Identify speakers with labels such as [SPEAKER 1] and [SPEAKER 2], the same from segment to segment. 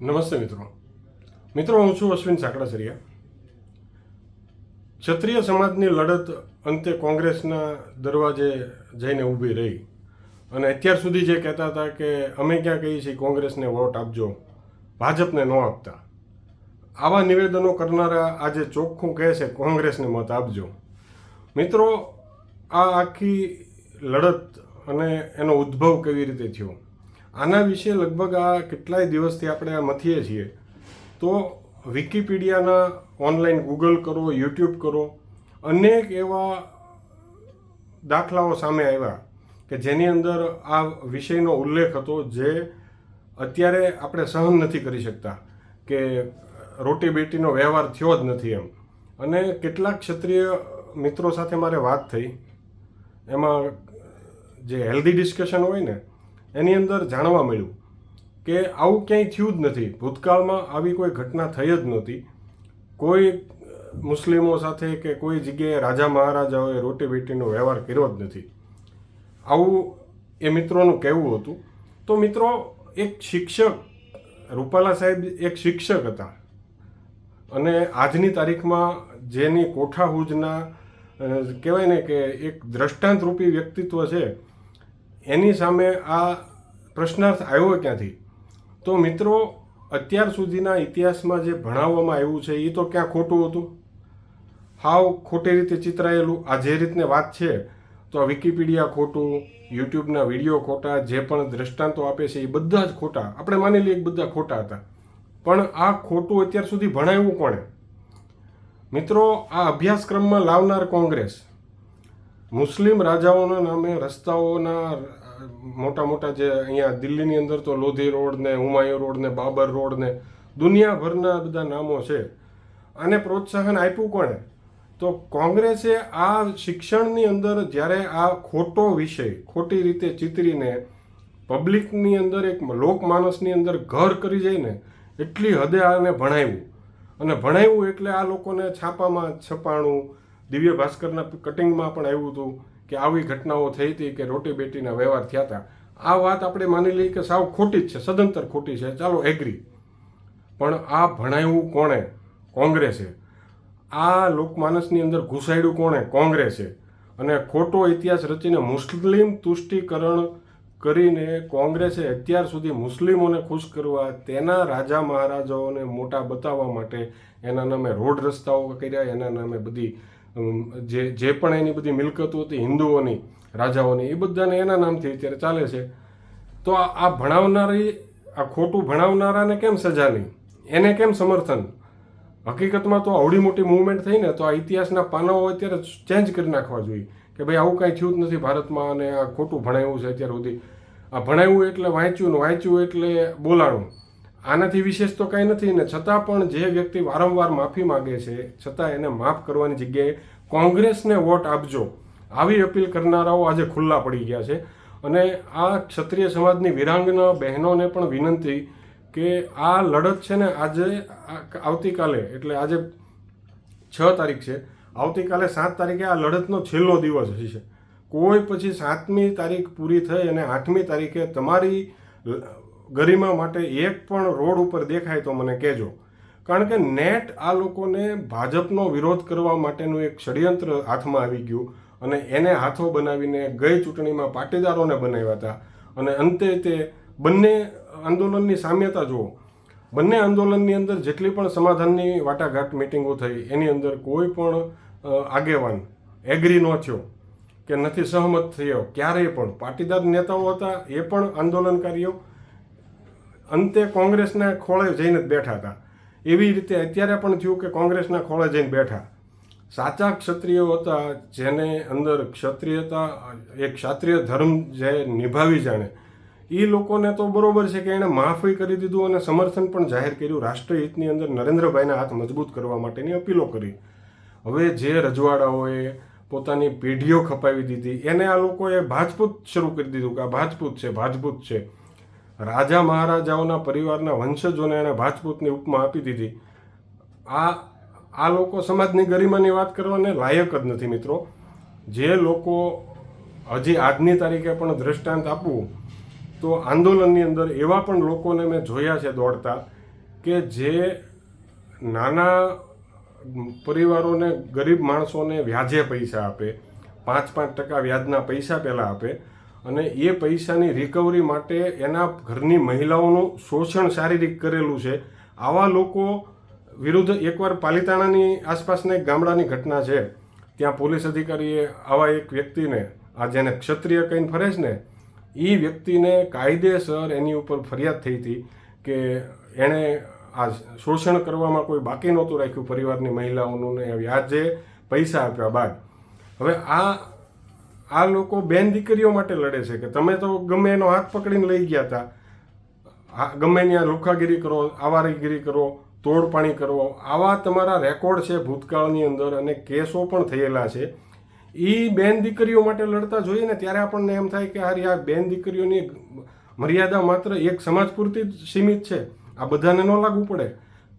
[SPEAKER 1] નમસ્તે મિત્રો. મિત્રો, હું છું અશ્વિન સાકડાસરિયા ક્ષત્રિય સમાજની લડત અંતે કોંગ્રેસના દરવાજે જઈને ઊભી રહી. અને અત્યાર સુધી જે કહેતા હતા કે અમે ક્યાં કહીએ છીએ કોંગ્રેસને વોટ આપજો, ભાજપને ન આપતા. આવા નિવેદનો કરનારા આજે ચોખ્ખું કહે છે કોંગ્રેસને મત આપજો. મિત્રો, આ આખી લડત અને એનો ઉદ્ભવ કેવી રીતે થયો? આના વિશે લગભગ આ કેટલાય દિવસથી આપણે આ મથીએ છીએ. તો વિકિપીડિયાના ઓનલાઈન ગૂગલ કરો, યુટ્યુબ કરો, અનેક એવા દાખલાઓ સામે આવ્યા કે જેની અંદર આ વિષયનો ઉલ્લેખ હતો જે અત્યારે આપણે સહન નથી કરી શકતા કે રોટી બેટીનો વ્યવહાર થયો જ નથી એમ. અને કેટલાક ક્ષત્રિય મિત્રો સાથે મારે વાત થઈ. એમાં જે હેલ્ધી ડિસ્કશન હોય ને એની અંદર જાણવા મળ્યું કે આવું ક્યાંય થયું જ નથી. ભૂતકાળમાં આવી કોઈ ઘટના થઈ જ નહોતી. કોઈ મુસ્લિમો સાથે કે કોઈ જગ્યાએ રાજા મહારાજાઓએ રોટી વેટીનો વ્યવહાર કર્યો જ નથી. આવું એ મિત્રોનું કહેવું હતું. તો મિત્રો, એક શિક્ષક, રૂપાલા સાહેબ એક શિક્ષક હતા. અને આજની તારીખમાં જેની કોઠાહૂજના કહેવાય ને કે એક દ્રષ્ટાંતરૂપી વ્યક્તિત્વ છે એની સામે આ પ્રશ્નાર્થ આવ્યો ક્યાંથી? તો મિત્રો, અત્યાર સુધીના ઇતિહાસમાં જે ભણાવવામાં આવ્યું છે એ તો ક્યાં ખોટું હતું? હાવ ખોટી રીતે ચિતરાયેલું આ જે રીતને વાત છે, તો આ વિકીપીડિયા ખોટું, યુટ્યુબના વીડિયો ખોટા, જે પણ દ્રષ્ટાંતો આપે છે એ બધા જ ખોટા. આપણે માની લઈએ બધા ખોટા હતા. પણ આ ખોટું અત્યાર સુધી ભણાવ્યું કોણે? મિત્રો, આ અભ્યાસક્રમમાં લાવનાર કોંગ્રેસ. મુસ્લિમ રાજાઓના નામે રસ્તાઓના મોટા મોટા જે અહીંયા દિલ્હીની અંદર તો લોધી રોડ ને, હુમાયુ રોડ ને, બાબર રોડ ને, દુનિયાભરના બધા નામો છે. આને પ્રોત્સાહન આપ્યું કોણે? તો કોંગ્રેસે આ શિક્ષણની અંદર જ્યારે આ ખોટો વિષય, ખોટી રીતે ચિતરીને પબ્લિકની અંદર એક લોકમાનસની અંદર ઘર કરી જાય ને એટલી હદે આને ભણાવ્યું. અને ભણાવ્યું એટલે આ લોકોને છાપામાં છપાણું દિવ્ય ભાસ્કરના કટિંગમાં પણ આવ્યું હતું કે આવી ઘટનાઓ થઈ હતી કે રોટી બેટીના વ્યવહાર થયા હતા. આ વાત આપણે માની લઈએ કે સાવ ખોટી જ છે, સદંતર ખોટી છે. ચાલો એગ્રી પણ આ ભણાવ્યું કોણે? કોંગ્રેસે. આ લોકમાનસની અંદર ઘુસાડ્યું કોણે? કોંગ્રેસે. અને ખોટો ઇતિહાસ રચીને મુસ્લિમ તુષ્ટિકરણ કરીને કોંગ્રેસે અત્યાર સુધી મુસ્લિમોને ખુશ કરવા તેના રાજા મહારાજાઓને મોટા બતાવવા માટે એના નામે રોડ રસ્તાઓ કર્યા, એના નામે બધી જે જે પણ એની બધી મિલકતો હતી, હિન્દુઓની, રાજાઓની, એ બધાને એના નામથી અત્યારે ચાલે છે. તો આ ભણાવનારી, આ ખોટું ભણાવનારાને કેમ સજા નહીં? એને કેમ સમર્થન? હકીકતમાં તો આવડી મોટી મૂવમેન્ટ થઈ ને, તો આ ઇતિહાસના પાનાઓ અત્યારે ચેન્જ કરી નાખવા જોઈએ કે ભાઈ આવું કાંઈ થયું જ નથી ભારતમાં અને આ ખોટું ભણાવ્યું છે અત્યાર સુધી. આ ભણાવ્યું એટલે વાંચ્યું ને વાંચ્યું એટલે બોલાણું. આનાથી વિશેષ તો કાંઈ નથી ને છતાં પણ જે વ્યક્તિ વારંવાર માફી માગે છે, છતાં એને માફ કરવાની જગ્યાએ કોંગ્રેસને વોટ આપજો. આવી અપીલ કરનારાઓ આજે ખુલ્લા પડી ગયા છે અને આ ક્ષત્રિય સમાજની વિરાંગના બહેનોને પણ વિનંતી કે આ લડત છે ને આજે આવતીકાલે, એટલે આજે છ તારીખ છે, આવતીકાલે સાત તારીખે આ લડતનો છેલ્લો દિવસ હશે. કોઈ પછી સાતમી તારીખ પૂરી થઈ અને આઠમી તારીખે તમારી ગરિમા માટે એક પણ રોડ ઉપર દેખાય તો મને કહેજો. કારણ કે નેટ આ લોકોને ભાજપનો વિરોધ કરવા માટેનું એક ષડયંત્ર હાથમાં આવી ગયું અને એને હાથો બનાવીને ગઈ ચૂંટણીમાં પાટીદારોને બનાવ્યા હતા. અને અંતે તે બંને આંદોલનની સામ્યતા જુઓ. બંને આંદોલનની અંદર જેટલી પણ સમાધાનની વાટાઘાટ મિટિંગો થઈ, એની અંદર કોઈ પણ આગેવાન એગ્રી ન થયો કે નથી સહમત થયો ક્યારેય પણ. પાટીદાર નેતાઓ હતા, એ પણ આંદોલનકારીઓ. અંતે કોંગ્રેસના ખોળે જઈને જ બેઠા હતા. એવી રીતે અત્યારે પણ થયું કે કોંગ્રેસના ખોળે જઈને બેઠા. સાચા ક્ષત્રિયો હતા જેને અંદર ક્ષત્રિયતા, એક ક્ષત્રિય ધર્મ જે નિભાવી જાણે. એ લોકોને તો બરોબર છે કે એણે માફી કરી દીધું અને સમર્થન પણ જાહેર કર્યું. રાષ્ટ્રીય હિતની અંદર નરેન્દ્રભાઈના હાથ મજબૂત કરવા માટેની અપીલો કરી. હવે જે રજવાડાઓએ પોતાની પેઢીઓ ખપાવી દીધી, એને આ લોકોએ ભાજપૂત શરૂ કરી દીધું કે આ ભાજપૂત છે ભાજપૂત છે. રાજા મહારાજાઓના પરિવારના વંશજોને એણે ભાજપૂતની ઉપમા આપી દીધી. આ આ લોકો સમાજની ગરિમાની વાત કરવાને લાયક જ નથી મિત્રો. જે લોકો હજી આજની તારીખે પણ દ્રષ્ટાંત આપવું, તો આંદોલનની અંદર એવા પણ લોકોને મેં જોયા છે દોડતા કે જે નાના પરિવારોને ગરીબ માણસોને વ્યાજે પૈસા આપે પાંચ પાંચ ટકા વ્યાજના પૈસા પહેલાં આપે અને એ પૈસાની રિકવરી માટે એના ઘરની મહિલાઓનું શોષણ શારીરિક કરેલું છે. આવા લોકો વિરુદ્ધ એકવાર પાલિતાણાની આસપાસના એક ગામડાની ઘટના છે. ત્યાં પોલીસ અધિકારીએ આવા એક વ્યક્તિને, આ જેને ક્ષત્રિય કહીને ફરે છે ને એ વ્યક્તિને કાયદેસર એની ઉપર ફરિયાદ થઈ હતી કે એણે આ શોષણ કરવામાં કોઈ બાકી નહોતું રાખ્યું પરિવારની મહિલાઓનું ને વ્યાજે પૈસા આપ્યા બાદ. હવે આ આ લોકો બેન દીકરીઓ માટે લડે છે કે તમે તો ગમે એનો હાથ પકડીને લઈ ગયા હતા ગમે ત્યાં લુખાગીરી કરો, આવારીગીરી કરો તોડપાણી કરો, આવા તમારા રેકોર્ડ છે ભૂતકાળની અંદર અને કેસો પણ થયેલા છે. એ બેન દીકરીઓ માટે લડતા જોઈએ ને ત્યારે આપણને એમ થાય કે હારી આ બેન દીકરીઓની મર્યાદા માત્ર એક સમાજ પૂરતી જ સીમિત છે. આ બધાને ન લાગુ પડે.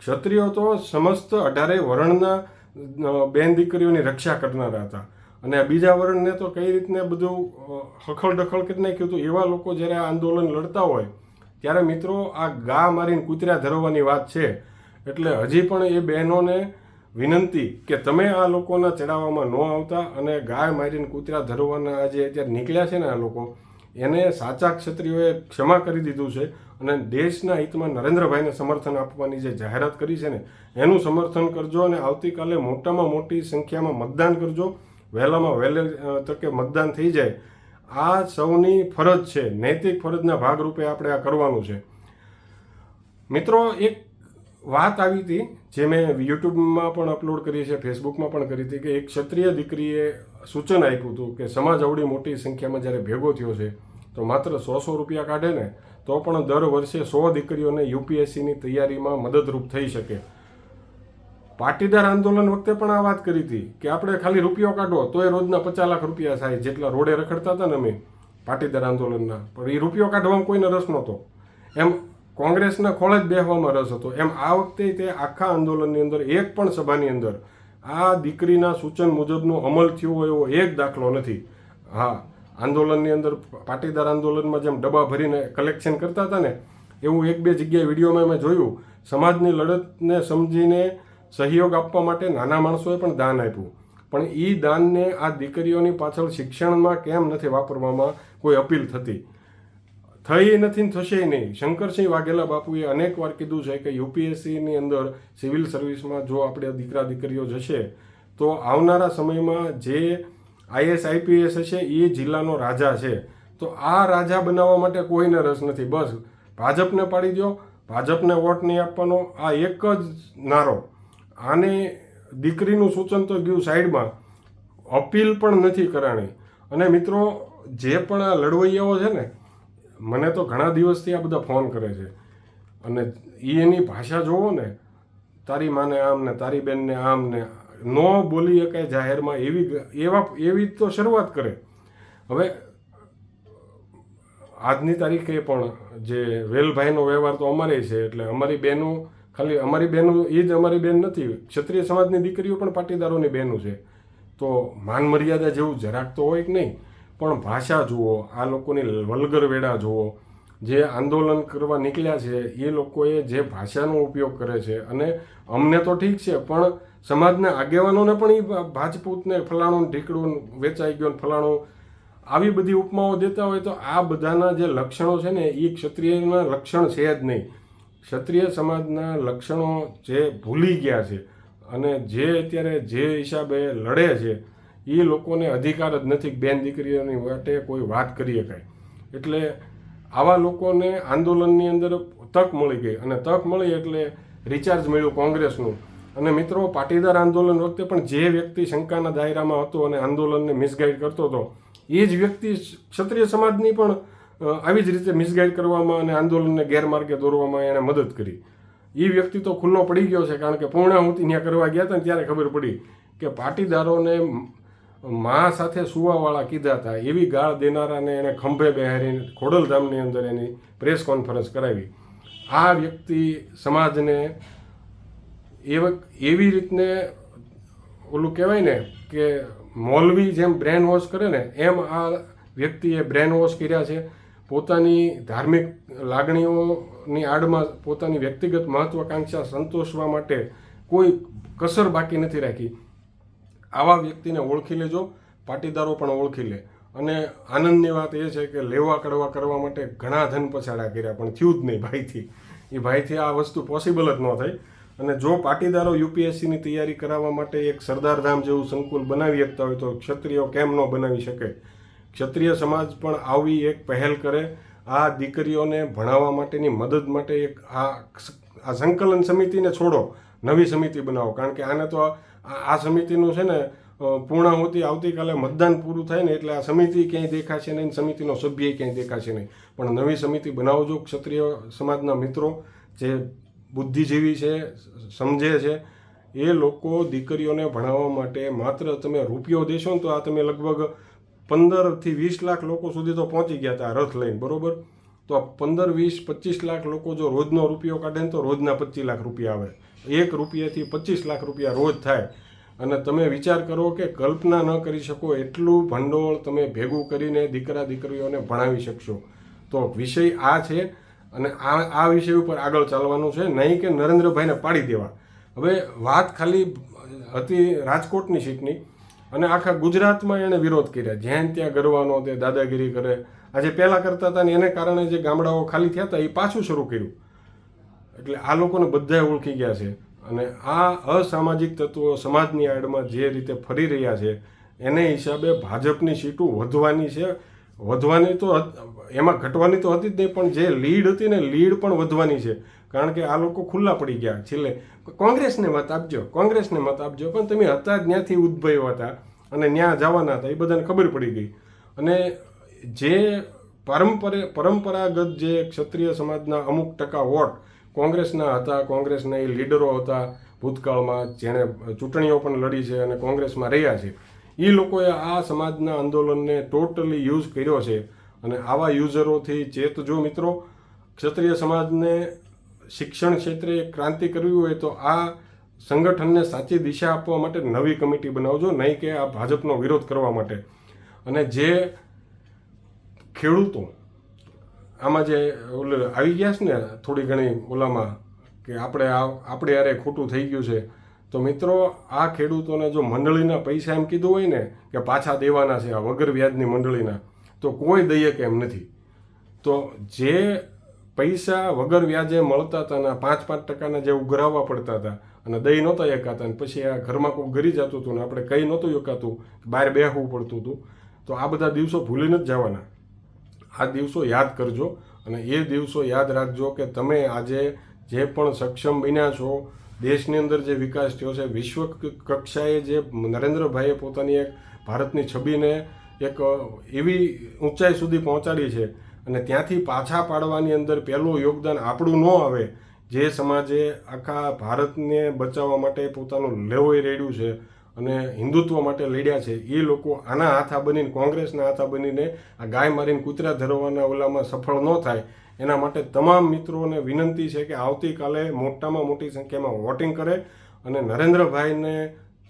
[SPEAKER 1] ક્ષત્રિયો તો સમસ્ત અઢારે વર્ણના બેન દીકરીઓની રક્ષા કરનારા હતા. અને બીજા વર્ણને તો કઈ રીતને બધું હખળ ડખળ કરી નાખ્યું હતું, એવા લોકો જ્યારે આ આંદોલન લડતા હોય, ત્યારે મિત્રો આ ગા મારીને કૂતરા ધરવાની વાત છે. એટલે હજી પણ એ બહેનોને વિનંતી કે તમે આ લોકોના ચડાવવામાં ન આવતા અને ગાય મારીને કૂતરા ધરવાના આજે અત્યારે નીકળ્યા છે ને આ લોકો, એને સાચા ક્ષત્રિયોએ ક્ષમા કરી દીધું છે અને દેશના હિતમાં નરેન્દ્રભાઈને સમર્થન આપવાની જે જાહેરાત કરી છે ને, એનું સમર્થન કરજો અને આવતીકાલે મોટામાં મોટી સંખ્યામાં મતદાન કરજો. વહેલામાં વહેલે તકે મતદાન થઈ જાય, આ સૌની ફરજ છે. નૈતિક ફરજના ભાગરૂપે આપણે આ કરવાનું છે. મિત્રો, એક વાત આવી હતી જે મેં યુટ્યુબમાં પણ અપલોડ કરી છે, ફેસબુકમાં પણ કરી હતી કે એક ક્ષત્રિય દીકરીએ સૂચન આપ્યું હતું કે સમાજ આવડી મોટી સંખ્યામાં જ્યારે ભેગો થયો છે, તો માત્ર સો સો રૂપિયા કાઢે ને, તો પણ દર વર્ષે સો દીકરીઓને યુપીએસસીની તૈયારીમાં મદદરૂપ થઈ શકે. પાટીદાર આંદોલન વખતે પણ આ વાત કરી હતી કે આપણે ખાલી રૂપિયો કાઢો તો એ રોજના પચાસ લાખ રૂપિયા થાય, જેટલા રોડે રખડતા હતા ને અમે પાટીદાર આંદોલનના. પણ એ રૂપિયો કાઢવામાં કોઈને રસ નહોતો. એમ કોંગ્રેસના ખોળે જ બેહવામાં રસ હતો. એમ આ વખતે તે આખા આંદોલનની અંદર, એક પણ સભાની અંદર, આ દીકરીના સૂચન મુજબનો અમલ થયો હોય એવો એક દાખલો નથી. હા, આંદોલનની અંદર પાટીદાર આંદોલનમાં જેમ ડબ્બા ભરીને કલેક્શન કરતા હતા ને, એવું એક બે જગ્યાએ વિડીયોમાં મેં જોયું, સમાજની લડતને સમજીને સહયોગ આપવા માટે નાના માણસોએ પણ દાન આપ્યું. પણ એ દાનને આ દીકરીઓની પાછળ શિક્ષણમાં કેમ નથી વાપરવામાં કોઈ અપીલ થતી? થઈ નથી થશે નહીં. શંકરસિંહ વાઘેલા બાપુએ અનેક વાર કીધું છે કે યુપીએસસીની અંદર સિવિલ સર્વિસમાં જો આપણે દીકરા દીકરીઓ જશે, તો આવનારા સમયમાં જે આઈએસ, આઈપીએસ હશે એ જિલ્લાનો રાજા છે. તો આ રાજા બનાવવા માટે કોઈને રસ નથી. બસ ભાજપને પાડી દો ભાજપને વોટ નહીં આપવાનો આ એક જ નારો. આને દીકરીનું સૂચન તો ગયું સાઈડમાં. અપીલ પણ નથી કરાણી. અને મિત્રો, જે પણ આ લડવૈયાઓ છે ને, મને તો ઘણા દિવસથી આ બધા ફોન કરે છે. અને એ એની ભાષા જોવો ને, તારી માને આમ ને, તારી બેનને આમ ને, ન બોલી શકાય જાહેરમાં એવી એવા, એવી તો શરૂઆત કરે. હવે, આજની તારીખે પણ જે વેલભાઈનો વ્યવહાર તો અમારે છે, એટલે અમારી બહેનો ખાલી અમારી બહેનો એ જ અમારી બેન નથી. ક્ષત્રિય સમાજની દીકરીઓ પણ પાટીદારોની બહેનો છે. તો માન મર્યાદા જેવું જરાક તો હોય કે નહીં? પણ ભાષા જુઓ, આ લોકોની વલગર વેડા જુઓ, જે આંદોલન કરવા નીકળ્યા છે, એ લોકોએ જે ભાષાનો ઉપયોગ કરે છે, અને અમને તો ઠીક છે, પણ સમાજના આગેવાનોને પણ એ ભાજપૂતને ફલાણું ઢીકડું વેચાઈ ગયો ફલાણું આવી બધી ઉપમાઓ દેતા હોય તો આ બધાના જે લક્ષણો છે ને એ ક્ષત્રિયના લક્ષણ છે જ નહીં. ક્ષત્રિય સમાજના લક્ષણો જે ભૂલી ગયા છે અને જે અત્યારે જે હિસાબે લડે છે, એ લોકોને અધિકાર જ નથી બેન દીકરીઓની માટે કોઈ વાત કરી શકાય. એટલે આવા લોકોને આંદોલનની અંદર તક મળી ગઈ અને તક મળી એટલે રિચાર્જ મળ્યું કોંગ્રેસનું. અને મિત્રો, પાટીદાર આંદોલન વખતે પણ જે વ્યક્તિ શંકાના દાયરામાં હતો અને આંદોલનને મિસગાઈડ કરતો હતો, એ જ વ્યક્તિ ક્ષત્રિય સમાજની પણ આવી જ રીતે મિસગાઈડ કરવામાં અને આંદોલનને ગેરમાર્ગે દોરવામાં એણે મદદ કરી. એ વ્યક્તિ તો ખુલ્લો પડી ગયો છે, કારણ કે પૂર્ણાહુતિ ત્યાં કરવા ગયા હતા ને ત્યારે ખબર પડી કે પાટીદારોને મા સાથે સુવાવાળા કીધા હતા. એવી ગાળ દેનારાને એને ખંભે બેહારીને ખોડલધામની અંદર એની પ્રેસ કોન્ફરન્સ કરાવી. આ વ્યક્તિ સમાજને એવી રીતને ઓલું કહેવાય ને કે મૌલવી જેમ બ્રેન વોશ કરે ને, એમ આ વ્યક્તિએ બ્રેન વોશ કર્યા છે. પોતાની ધાર્મિક લાગણીઓની આડમાં પોતાની વ્યક્તિગત મહત્વાકાંક્ષા સંતોષવા માટે કોઈ કસર બાકી નથી રાખી. આવા વ્યક્તિને ઓળખી લેજો, પાટીદારો પણ ઓળખી લે. અને આનંદની વાત એ છે કે લેવા કડવા કરવા માટે ઘણા ધન પછાડા કર્યા, પણ થયું જ નહીં ભાઈથી. એ ભાઈથી આ વસ્તુ પોસિબલ જ ન થઈ. અને જો પાટીદારો યુપીએસસીની તૈયારી કરાવવા માટે એક સરદારધામ જેવું સંકુલ બનાવી શકતા હોય તો ક્ષત્રિયો કેમ ન બનાવી શકે? ક્ષત્રિય સમાજ પણ આવી એક પહેલ કરે. આ દીકરીઓને ભણાવવા માટેની મદદ માટે એક આ આ સંકલન સમિતિને છોડો. નવી સમિતિ બનાવો. કારણ કે આને તો આ સમિતિનું છે ને પૂર્ણાહુતિ આવતીકાલે મતદાન પૂરું થાય ને એટલે આ સમિતિ ક્યાંય દેખાશે નહીં સમિતિનો સભ્ય ક્યાંય દેખાશે નહીં. પણ નવી સમિતિ બનાવજો ક્ષત્રિય સમાજના મિત્રો. જે બુદ્ધિજીવી છે, સમજે છે, એ લોકો દીકરીઓને ભણાવવા માટે માત્ર તમે રૂપિયો દેશો ને તો આ તમે લગભગ પંદરથી વીસ લાખ લોકો સુધી તો પહોંચી ગયા હતા રથ લઈને, બરોબર? તો આ પંદર, વીસ, પચીસ લાખ લોકો જો રોજનો રૂપિયો કાઢે ને તો રોજના પચીસ લાખ રૂપિયા આવે. એક રૂપિયાથી પચીસ લાખ રૂપિયા રોજ થાય. અને તમે વિચાર કરો કે કલ્પના ન કરી શકો એટલું ભંડોળ તમે ભેગું કરીને દીકરા, દીકરીઓને ભણાવી શકશો. તો વિષય આ છે અને આ આ વિષય ઉપર આગળ ચાલવાનું છે. નહીં કે નરેન્દ્રભાઈને પાડી દેવા. હવે વાત ખાલી હતી રાજકોટની સીટની. અને આખા ગુજરાતમાં એણે વિરોધ કર્યા. જ્યાં ત્યાં ગરવાનો તે દાદાગીરી કરે. આજે પહેલાં કરતા હતા ને એને કારણે જે ગામડાઓ ખાલી થયા હતા એ પાછું શરૂ કર્યું. એટલે આ લોકોને બધાએ ઓળખી ગયા છે. અને આ અસામાજિક તત્વો સમાજની આડમાં જે રીતે ફરી રહ્યા છે, એને હિસાબે ભાજપની સીટો વધવાની છે. વધવાની તો એમાં ઘટવાની તો હતી જ નહીં, પણ જે લીડ હતી ને લીડ પણ વધવાની છે. કારણ કે આ લોકો ખુલ્લા પડી ગયા છેલ્લે. કોંગ્રેસને મત આપજો, કોંગ્રેસને મત આપજો, પણ તમે હતા જ ત્યાંથી ઉદ્ભવ્યા હતા અને ત્યાં જવાના હતા, એ બધાને ખબર પડી ગઈ. અને જે પરંપરે, પરંપરાગત જે ક્ષત્રિય સમાજના અમુક ટકા વોટ કોંગ્રેસના હતા, કોંગ્રેસના એ લીડરો હતા ભૂતકાળમાં, જેણે ચૂંટણીઓ પણ લડી છે અને કોંગ્રેસમાં રહ્યા છે. એ લોકોએ આ સમાજના આંદોલનને ટોટલી યુઝ કર્યો છે. અને આવા યુઝરોથી ચેતજો મિત્રો, ક્ષત્રિય સમાજને શિક્ષણ ક્ષેત્રે ક્રાંતિ કરવી હોય તો આ સંગઠનને સાચી દિશા આપવા માટે નવી કમિટી બનાવજો, નહીં કે આ ભાજપનો વિરોધ કરવા માટે. અને જે ખેડૂતો આમાં જે ઓલે આવી ગયા છે ને થોડી ઘણી ઓલામાં, કે આપણે આપણે યારે ખોટું થઈ ગયું છે. તો મિત્રો, આ ખેડૂતોને જો મંડળીના પૈસા એમ કીધું હોય ને કે પાછા દેવાના છે, આ વગર વ્યાજની મંડળીના, તો કોઈ દઈએ કે એમ નથી. તો જે પૈસા વગર વ્યાજે મળતા હતા ને પાંચ પાંચ ટકાના જે ઉઘરાવવા પડતા હતા અને દહીં નહોતા એકાતા ને પછી આ ઘરમાં કોઈ ગરી જતું હતું ને આપણે કંઈ નહોતું એકાતું બહાર બેહવું પડતું હતું, તો આ બધા દિવસો ભૂલીને જ જવાના. આ દિવસો યાદ કરજો અને એ દિવસો યાદ રાખજો કે તમે આજે જે પણ સક્ષમ બન્યા છો દેશની અંદર જે વિકાસ થયો છે, વિશ્વ કક્ષાએ જે નરેન્દ્રભાઈએ પોતાની એક ભારતની છબીને એક એવી ઊંચાઈ સુધી પહોંચાડી છે અને ત્યાંથી પાછા પાડવાની અંદર પહેલું યોગદાન આપણું ન આવે, જે સમાજે આખા ભારતને બચાવવા માટે પોતાનું લેવોય રેડ્યું છે અને હિન્દુત્વ માટે લડ્યા છે, એ લોકો આના હાથા બનીને, કોંગ્રેસના હાથા બનીને આ ગાય મારીને કૂતરા ધરવાના ઓલામાં સફળ ન થાય એના માટે તમામ મિત્રોને વિનંતી છે કે આવતીકાલે મોટામાં મોટી સંખ્યામાં વોટિંગ કરે અને નરેન્દ્રભાઈને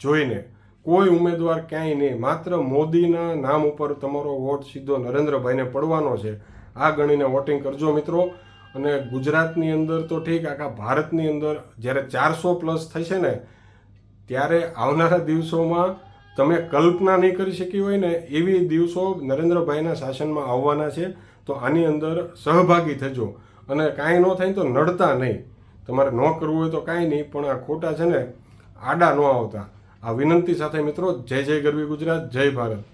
[SPEAKER 1] જોઈને કોઈ ઉમેદવાર ક્યાંય નહીં, માત્ર મોદીના નામ ઉપર તમારો વોટ સીધો નરેન્દ્રભાઈને પડવાનો છે. આ ગણીને વોટિંગ કરજો મિત્રો. અને ગુજરાતની અંદર તો ઠીક, આખા ભારતની અંદર જ્યારે ચારસો પ્લસ થશે ને, ત્યારે આવનારા દિવસોમાં તમે કલ્પના નહીં કરી શકી હોય ને, એવી દિવસો નરેન્દ્રભાઈના શાસનમાં આવવાના છે. તો આની અંદર સહભાગી થજો. અને કાંઈ ન થાય તો નડતા નહીં. તમારે ન કરવું હોય તો કાંઈ નહીં, પણ આ ખોટા છે ને, આડા ન આવતા. આ વિનંતી સાથે મિત્રો, જય જય ગરવી ગુજરાત, જય ભારત.